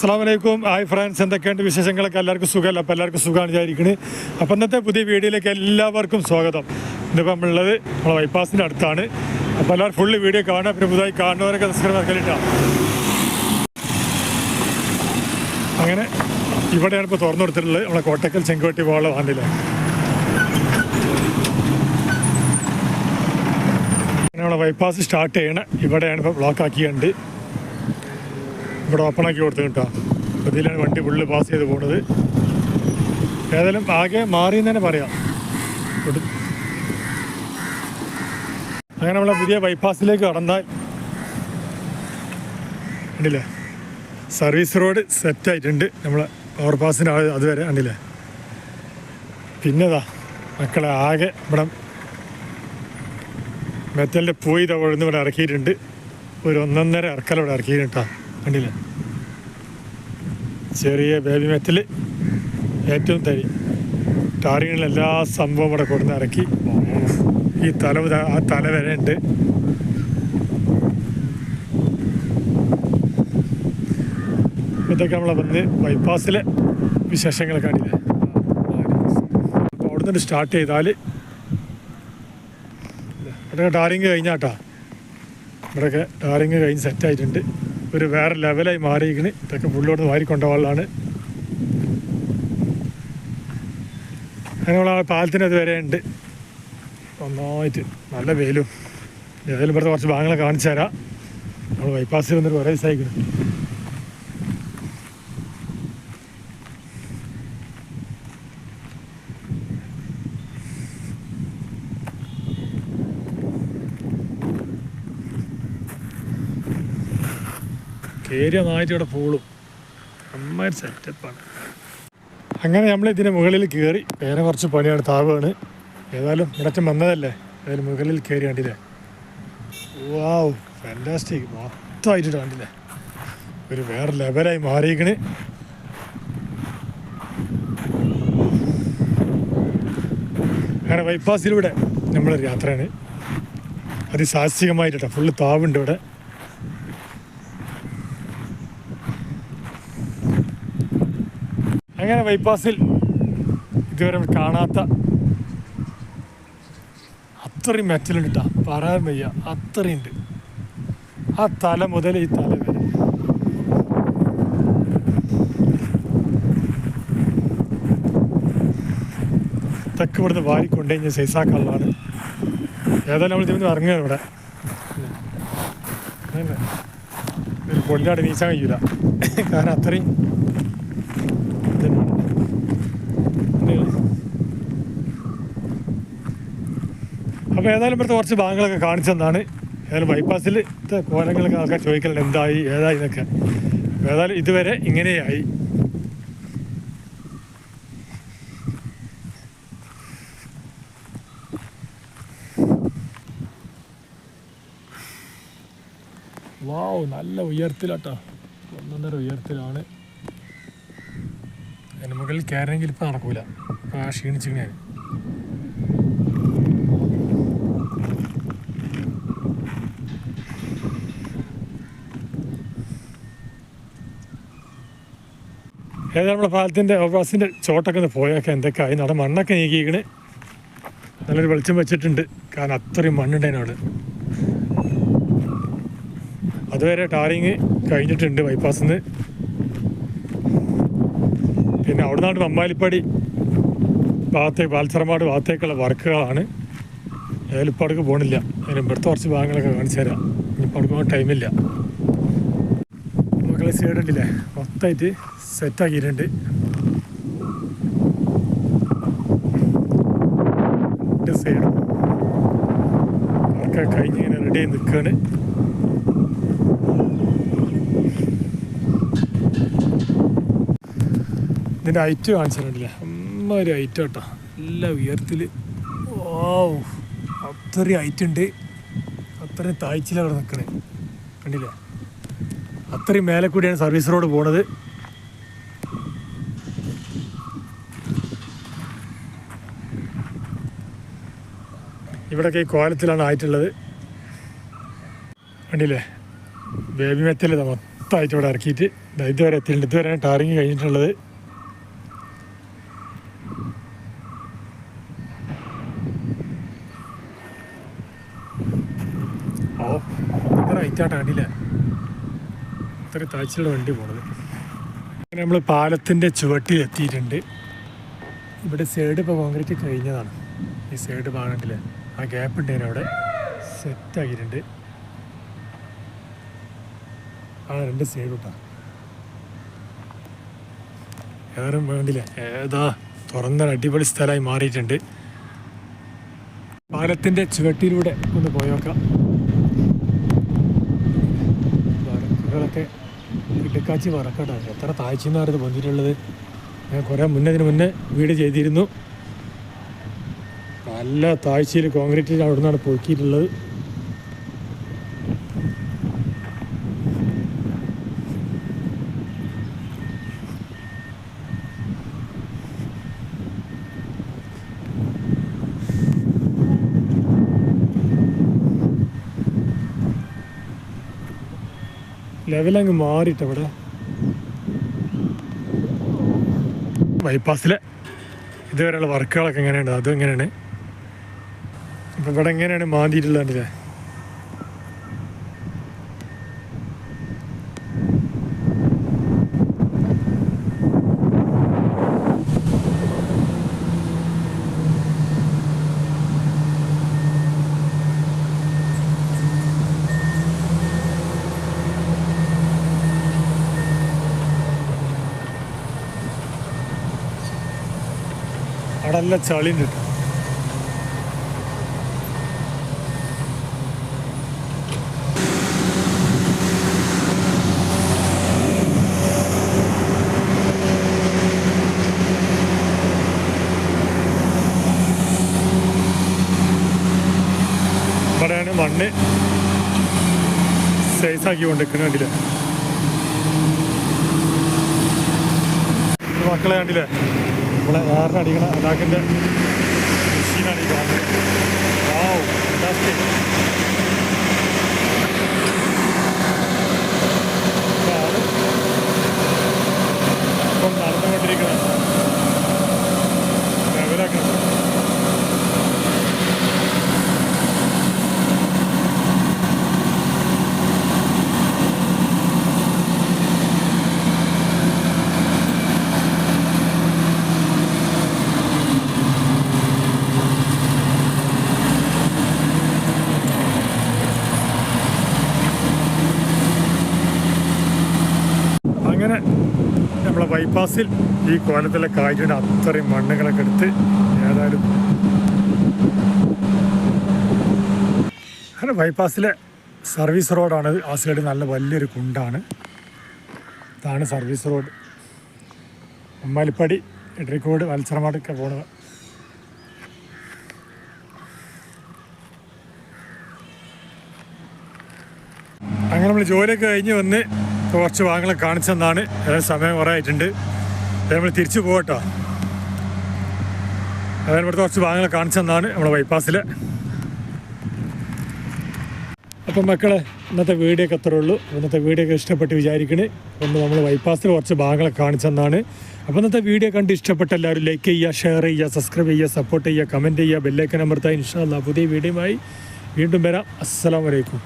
അസ്സാം വലൈക്കും hi friends എന്തൊക്കെയുണ്ട് വിശേഷങ്ങളൊക്കെ? എല്ലാവർക്കും സുഖമല്ല? അപ്പോൾ എല്ലാവർക്കും സുഖമാണ് വിചാരിക്കുന്നത് അപ്പോൾ ഇന്നത്തെ പുതിയ വീഡിയോയിലേക്ക് എല്ലാവർക്കും സ്വാഗതം. ഇന്നിപ്പോൾ നമ്മളുള്ളത് നമ്മളെ ബൈപ്പാസിന്റെ അടുത്താണ്. അപ്പോൾ എല്ലാവരും ഫുള്ള് വീഡിയോ കാണുക. പിന്നെ പുതുതായി കാണുന്നവരൊക്കെ സബ്സ്ക്രൈബ് ആക്കലിട്ടാണ് അങ്ങനെ ഇവിടെയാണ് ഇപ്പോൾ തുറന്നു കൊടുത്തിട്ടുള്ളത്. നമ്മളെ കോട്ടക്കൽ ചെങ്കോട്ടി പോകാനുള്ള വാണ്ടില്ല നമ്മളെ ബൈപ്പാസ് സ്റ്റാർട്ട് ചെയ്യണം ഇവിടെയാണ് ഇപ്പോൾ ബ്ലോക്ക് ആക്കിയുണ്ട് ഇവിടെ ഓപ്പൺ ആക്കി കൊടുത്തു കേട്ടോ. ഇതിലാണ് വണ്ടി ഫുള്ള് പാസ് ചെയ്ത് പോണത്. ഏതായാലും ആകെ മാറി എന്ന് തന്നെ പറയാം. അങ്ങനെ നമ്മളെ പുതിയ ബൈപ്പാസിലേക്ക് കടന്നാൽ കണ്ടില്ലേ? സർവീസ് റോഡ് സെറ്റ് ആയിട്ടുണ്ട് നമ്മളെ പാസിന് അതുവരെ കണ്ടില്ലേ? പിന്നെതാ മക്കളെ ആകെ ഇവിടെ മെറ്റലിന്റെ പോയി തവഴുന്ന് ഇവിടെ ഇറക്കിയിട്ടുണ്ട്. ഒരു ഒന്നൊന്നര ഇറക്കൽ ഇവിടെ ഇറക്കിയിട്ടുണ്ട് കേട്ടോ. കണ്ടില്ലേ. ചെറിയ ബേബി മെത്തിൽ ഏറ്റവും തരി. ടാറിങ്ങിൽ എല്ലാ സംഭവം ഇവിടെ കൊടുന്ന് ഇറക്കി. ഈ തല ആ തല വരെ ഉണ്ട്. ഇതൊക്കെ നമ്മളെ വന്ന് ബൈപ്പാസിലെ വിശേഷങ്ങൾ കാണില്ല അപ്പോൾ അവിടെ നിന്ന് സ്റ്റാർട്ട് ചെയ്താൽ ഇവിടെ ടാറിങ് കഴിഞ്ഞാട്ടാ. ഇവിടെയൊക്കെ ടാറിങ് കഴിഞ്ഞ് സെറ്റായിട്ടുണ്ട് ഒരു വേറെ ലെവലായി മാറിയിരിക്കണ് ഇതൊക്കെ പുള്ളിയോട് വാരി കൊണ്ടുപോകാനുള്ളതാണ് അങ്ങനെയുള്ള പാലത്തിനത് വരെ ഉണ്ട്. നന്നായിട്ട് നല്ല വെയിലും. ഏതായാലും ഇവിടുത്തെ കുറച്ച് ഭാഗങ്ങളെ കാണിച്ചു തരാം. നമ്മൾ ബൈപ്പാസിൽ വന്നിട്ട് കുറേ ദിവസമായിക്കണം കയറി നന്നായിട്ട് ഇവിടെ പോളും. അമ്മയൊരു സെറ്റപ്പാണ് അങ്ങനെ നമ്മൾ ഇതിന് മുകളിൽ കയറി വേറെ കുറച്ച് പണിയാണ് താവാണ്. ഏതായാലും ഇടച്ചും വന്നതല്ലേ? ഏതായാലും മുകളിൽ കയറി കണ്ടില്ലേ? വാവ് ഫാന്റാസ്റ്റിക് മൊത്തമായിട്ട് കണ്ടില്ലേ? ഒരു വേറെ ലെവലായി മാറിയിരിക്കണ്. അങ്ങനെ ബൈപ്പാസിലൂടെ നമ്മളൊരു യാത്രയാണ്. അതിസാഹസികമായിട്ടാണ് ഫുള്ള് താവുണ്ട് ഇവിടെ. അങ്ങനെ ബൈപ്പാസിൽ ഇതുവരെ കാണാത്ത അത്രയും മെറ്റലുണ്ട് കേട്ടോ പറയാൻ വയ്യ. അത്രയുണ്ട് ആ തല മുതൽ ഈ തല വരെ. തെക്ക് ഇവിടുന്ന് വാരിക്കൊണ്ടേ ഞാൻ സൈസാക്കാനുള്ളതാണ്. ഏതായാലും നമ്മൾ ഇതിന് ഇറങ്ങുകയാണ് ഇവിടെ. പൊള്ളിയാട് നീച്ചാൻ കഴിയൂല. കാരണം അത്രയും അപ്പോൾ ഏതായാലും ഇവിടുത്തെ കുറച്ച് ഭാഗങ്ങളൊക്കെ കാണിച്ചു തന്നാണ്. ഏതായാലും ബൈപ്പാസിൽ കോലങ്ങളൊക്കെ ആൾക്കാർ ചോദിക്കലുണ്ട്. എന്തായി ഏതായി എന്നൊക്കെ. ഏതായാലും ഇതുവരെ ഇങ്ങനെയായി. വാവ് നല്ല ഉയരത്തിലാട്ടോ. ഒന്നൊന്നര ഉയരത്തിലാണ്. അതിന് മുകളിൽ കയറണമെങ്കിൽ ഇപ്പം നടക്കൂല. ആ ക്ഷീണിച്ചിങ്ങനെ ഏതായാലും നമ്മുടെ പാലത്തിന്റെ ഓവർപാസിന്റെ ചോട്ടൊക്കെ ഒന്ന് പോയൊക്കെ എന്തൊക്കെ ആയി. മണ്ണൊക്കെ നീക്കിയിരിക്കണ് നല്ലൊരു വെളിച്ചം വെച്ചിട്ടുണ്ട്. കാരണം അത്രയും മണ്ണുണ്ടതിനോട് അതുവരെ ടാറിങ് കഴിഞ്ഞിട്ടുണ്ട് ബൈപ്പാസിൽ നിന്ന് പിന്നെ അവിടെ നിന്നാണ് മമ്മാലിപ്പടി ഭാഗത്തേക്ക് പാൽച്ചറമാട് ഭാഗത്തേക്കുള്ള വർക്കുകളാണ്. ഏതായാലും ഇപ്പോൾ അടുക്ക് പോകണില്ല അതിന് ഇവിടുത്തെ കുറച്ച് ഭാഗങ്ങളൊക്കെ കാണിച്ചു തരാം. ഇനിയിപ്പോൾ അടുക്ക് പോകാൻ ടൈമില്ല. മക്കളെ സൈഡ് മൊത്തമായിട്ട് സെറ്റാക്കിയിട്ടുണ്ട് സൈഡ് ഒക്കെ കഴിഞ്ഞ് ഇങ്ങനെ റെഡി ആയി നിൽക്കുകയാണ് ഇതിന്റെ ഹൈറ്റ് കാണിച്ചിട്ടുണ്ടല്ലേ അമ്മ ഒരു ഹൈറ്റ് കേട്ടോ നല്ല ഉയരത്തിൽ ഓ അത്രയും ഹൈറ്റ് ഉണ്ട്. അത്രയും താഴ്ചയിലാണ് നിൽക്കണേ കണ്ടില്ലേ? അത്രയും മേലെ കൂടിയാണ് സർവീസ് റോഡ് പോണത്. ഇവിടെയൊക്കെ ഈ കോലത്തിലാണ് ആയിട്ടുള്ളത്. കണ്ടില്ലേ? ബേബി മെറ്റൽ മൊത്തമായിട്ട് ഇവിടെ ഇറക്കിയിട്ട്. ഇതുവരെ എത്തിയിട്ടുണ്ട്. ഇതുവരെ ടാറിങ് കഴിഞ്ഞിട്ടുള്ളത്. ഓ കണ്ടില്ല? ഇത്ര താഴ്ചയുള്ള വണ്ടി പോണത്. അങ്ങനെ നമ്മൾ പാലത്തിന്റെ ചുവട്ടിൽ എത്തിയിട്ടുണ്ട്. ഇവിടെ സൈഡ് ഇപ്പോൾ കോൺക്രീറ്റ് കഴിഞ്ഞതാണ്. ഈ സൈഡ് ഭാഗത്തിൽ ആ ഗ്യാപ്പ് ഉണ്ടേനെ അവിടെ സെറ്റാക്കിയിട്ടുണ്ട് ആ രണ്ട് സൈഡ് ഇട്ടാ ഏതായാലും വേണ്ടില്ല? ഏതാ തുറന്ന അടിപൊളി സ്ഥലമായി മാറിയിട്ടുണ്ട്. പാലത്തിന്റെ ചുവട്ടിലൂടെ ഒന്ന് പോയോക്കാം. വറക്കുകളൊക്കെ ഇടുക്കാച്ചി വറക്കട്ടോ. എത്ര താഴ്ചന്നാണ് ഇത് വന്നിട്ടുള്ളത് ഞാൻ കുറേ മുന്നേ മുന്നേ വീട് ചെയ്തിരുന്നു. നല്ല താഴ്ചയിൽ കോൺക്രീറ്റിൽ അവിടെ നിന്നാണ് പൊക്കിയിട്ടുള്ളത് ലെവലങ്ങ് മാറിയിട്ട് ഇവിടെ. ബൈപ്പാസിലെ ഇതുവരെയുള്ള വർക്കുകളൊക്കെ എങ്ങനെയുണ്ട്? അതും എങ്ങനെയാണ്? ഇപ്പം ഇവിടെ എങ്ങനെയാണ് മാന്തിയിട്ടുള്ളതല്ലേ നല്ല ചളിയുണ്ട് കേട്ടോ. ഇവിടെയാണ് മണ്ണ് സൈസാക്കി കൊണ്ടിരിക്കുന്നത് കണ്ടില്ലേ? മക്കളെ കണ്ടില്ലേ? നമ്മളെ വേറെ അടിക്കണ അതാക്കിന്റെ മെഷീനാണ് ഈ കാണുന്നത്. ഇതാണ്. ഇപ്പം നടന്നുകൊണ്ടിരിക്കുന്നത് ലെവലാക്കുന്നത് അങ്ങനെ നമ്മളെ ബൈപ്പാസിൽ ഈ കോലത്തിലെ കാഴ്ചയുടെ അത്രയും മണ്ണുകളൊക്കെ എടുത്ത് ഏതായാലും അങ്ങനെ ബൈപ്പാസിലെ സർവീസ് റോഡാണ് ആ സൈഡ് നല്ല വലിയൊരു കുണ്ടാണ്. ഇതാണ് സർവീസ് റോഡ് അമ്മാലിപ്പടി ഇടറിക്കോട് വത്സരമാടൊക്കെ പോണത്. അങ്ങനെ നമ്മൾ ജോലിയൊക്കെ കഴിഞ്ഞ് വന്ന് കുറച്ച് ഭാഗങ്ങളൊക്കെ കാണിച്ചെന്നാണ്. സമയം കുറേ ആയിട്ടുണ്ട് നമ്മൾ തിരിച്ചു പോകട്ടോ അതായത് ഇവിടുത്തെ കുറച്ച് ഭാഗങ്ങൾ കാണിച്ചെന്നാണ് നമ്മുടെ ബൈപ്പാസിൽ അപ്പം മക്കളെ ഇന്നത്തെ വീഡിയോ ഒക്കെ ഉള്ളൂ. ഇന്നത്തെ വീഡിയോ ഒക്കെ ഇഷ്ടപ്പെട്ട് വിചാരിക്കണേ. ഒന്ന് നമ്മൾ ബൈപ്പാസിൽ കുറച്ച് ഭാഗങ്ങളൊക്കെ കാണിച്ചെന്നാണ് അപ്പോൾ ഇന്നത്തെ വീഡിയോ കണ്ട് ഇഷ്ടപ്പെട്ട എല്ലാവരും ലൈക്ക് ചെയ്യുക ഷെയർ ചെയ്യുക സബ്സ്ക്രൈബ് ചെയ്യുക സപ്പോർട്ട് ചെയ്യുക കമന്റ് ചെയ്യുക ബെല്ലൈക്കൻ അമർത്താൻ ഇൻഷാല്ല പുതിയ വീഡിയോയുമായി വീണ്ടും വരാം. അസ്സലാമലൈക്കും